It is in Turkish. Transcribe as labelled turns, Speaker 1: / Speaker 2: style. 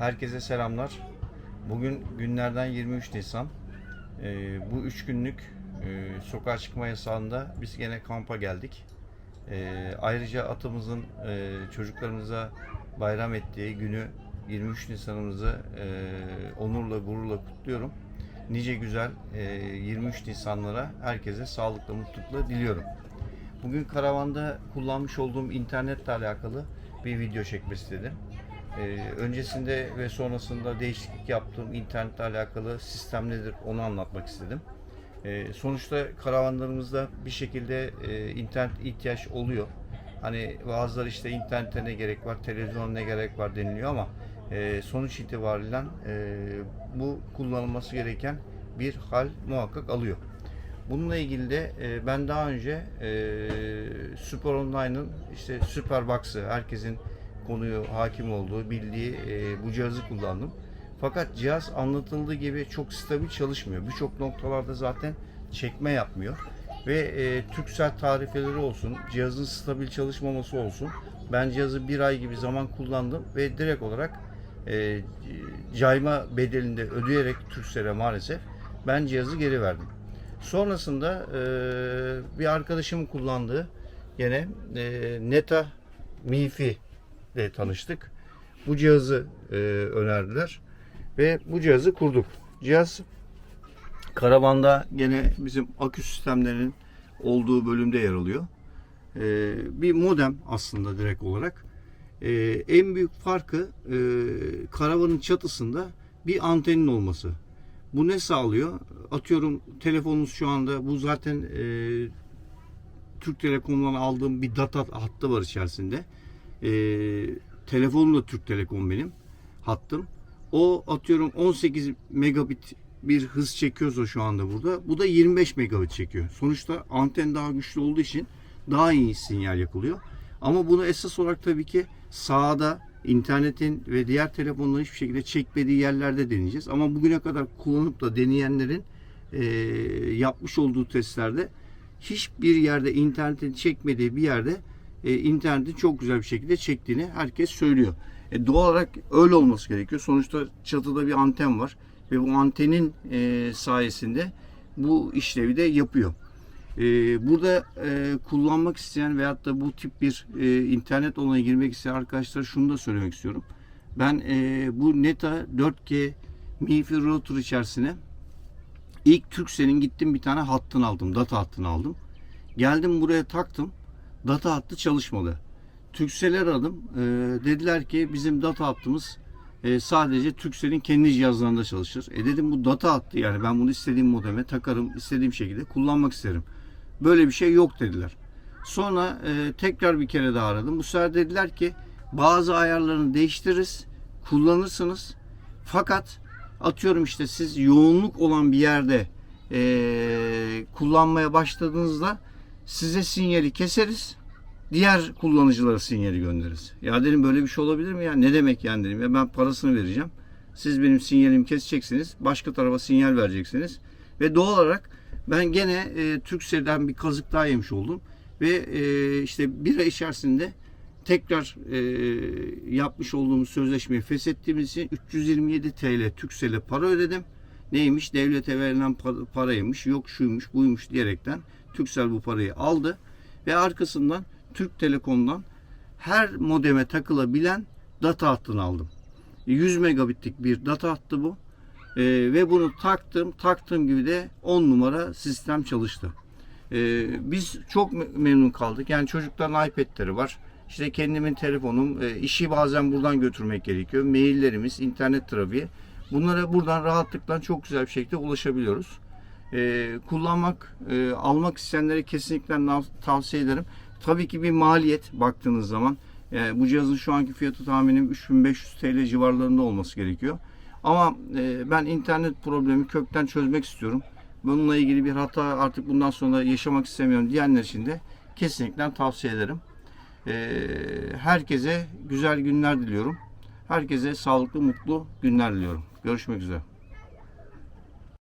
Speaker 1: Herkese selamlar. Bugün günlerden 23 Nisan. Ee, bu üç günlük e, sokağa çıkma yasağında biz gene kampa geldik. Ee, ayrıca atımızın e, çocuklarımıza bayram ettiği günü 23 Nisan'ımızı e, onurla gururla kutluyorum. Nice güzel e, 23 Nisanlara herkese sağlıkla mutlulukla diliyorum. Bugün karavanda kullanmış olduğum internetle alakalı bir video çekmek istedim. Ee, öncesinde ve sonrasında değişiklik yaptığım internetle alakalı sistem nedir onu anlatmak istedim. Ee, sonuçta karavanlarımızda bir şekilde e, internet ihtiyaç oluyor. Hani bazıları işte internete ne gerek var, televizyona ne gerek var deniliyor ama e, sonuç itibariyle e, bu kullanılması gereken bir hal muhakkak alıyor. Bununla ilgili de e, ben daha önce e, Super Online'ın işte Super Box'ı herkesin konuyu hakim olduğu, bildiği e, bu cihazı kullandım. Fakat cihaz anlatıldığı gibi çok stabil çalışmıyor. Birçok noktalarda zaten çekme yapmıyor. Ve e, Türksel tarifeleri olsun, cihazın stabil çalışmaması olsun. Ben cihazı bir ay gibi zaman kullandım ve direkt olarak e, cayma bedelinde ödeyerek Türksel'e maalesef ben cihazı geri verdim. Sonrasında e, bir arkadaşımın kullandığı yine e, Neta Mifi ile tanıştık. Bu cihazı e, önerdiler ve bu cihazı kurduk. Cihaz karavanda gene bizim akü sistemlerinin olduğu bölümde yer alıyor. E, bir modem aslında direkt olarak. E, en büyük farkı e, karavanın çatısında bir antenin olması. Bu ne sağlıyor? Atıyorum telefonunuz şu anda bu zaten e, Türk Telekom'dan aldığım bir data hattı var içerisinde. E, telefonum da Türk Telekom benim hattım. O atıyorum 18 megabit bir hız çekiyorsa şu anda burada. Bu da 25 megabit çekiyor. Sonuçta anten daha güçlü olduğu için daha iyi sinyal yakılıyor. Ama bunu esas olarak tabii ki sağda internetin ve diğer telefonların hiçbir şekilde çekmediği yerlerde deneyeceğiz. Ama bugüne kadar kullanıp da deneyenlerin e, yapmış olduğu testlerde hiçbir yerde internetin çekmediği bir yerde e, internetin çok güzel bir şekilde çektiğini herkes söylüyor. E, doğal olarak öyle olması gerekiyor. Sonuçta çatıda bir anten var ve bu antenin e, sayesinde bu işlevi de yapıyor. E, burada e, kullanmak isteyen veyahut da bu tip bir e, internet olayına girmek isteyen arkadaşlara şunu da söylemek istiyorum. Ben e, bu Neta 4G MiFi router içerisine ilk Turkcell'in gittim bir tane hattını aldım. Data hattını aldım. Geldim buraya taktım. Data hattı çalışmadı. Turkcell'i aradım. E, dediler ki bizim data hattımız e, sadece Turkcell'in kendi cihazlarında çalışır. E dedim bu data hattı yani ben bunu istediğim modeme takarım, istediğim şekilde kullanmak isterim. Böyle bir şey yok dediler. Sonra e, tekrar bir kere daha aradım. Bu sefer dediler ki bazı ayarlarını değiştiririz, kullanırsınız. Fakat atıyorum işte siz yoğunluk olan bir yerde e, kullanmaya başladığınızda size sinyali keseriz. Diğer kullanıcılara sinyali göndeririz. Ya dedim böyle bir şey olabilir mi ya? Ne demek yani dedim. Ya ben parasını vereceğim. Siz benim sinyalimi keseceksiniz. Başka tarafa sinyal vereceksiniz. Ve doğal olarak ben gene e, Turkcell'den bir kazık daha yemiş oldum. Ve e, işte bir ay içerisinde tekrar e, yapmış olduğumuz sözleşmeyi feshettiğimiz için 327 TL Turkcell'e para ödedim. Neymiş? Devlete verilen pa- paraymış. Yok şuymuş buymuş diyerekten Turkcell bu parayı aldı. Ve arkasından Türk Telekom'dan her modeme takılabilen data hattını aldım. 100 megabitlik bir data hattı bu. Ee, ve bunu taktım. Taktığım gibi de 10 numara sistem çalıştı. Ee, biz çok me- memnun kaldık. Yani çocukların iPad'leri var. İşte kendimin telefonum, e, işi bazen buradan götürmek gerekiyor. Maillerimiz, internet trafiği. Bunlara buradan rahatlıkla çok güzel bir şekilde ulaşabiliyoruz. Ee, kullanmak, e, almak isteyenlere kesinlikle tavsiye ederim. Tabii ki bir maliyet baktığınız zaman. Yani bu cihazın şu anki fiyatı tahminim 3500 TL civarlarında olması gerekiyor. Ama e, ben internet problemi kökten çözmek istiyorum. Bununla ilgili bir hata artık bundan sonra yaşamak istemiyorum diyenler için de kesinlikle tavsiye ederim. E, herkese güzel günler diliyorum. Herkese sağlıklı, mutlu günler diliyorum. Görüşmek üzere.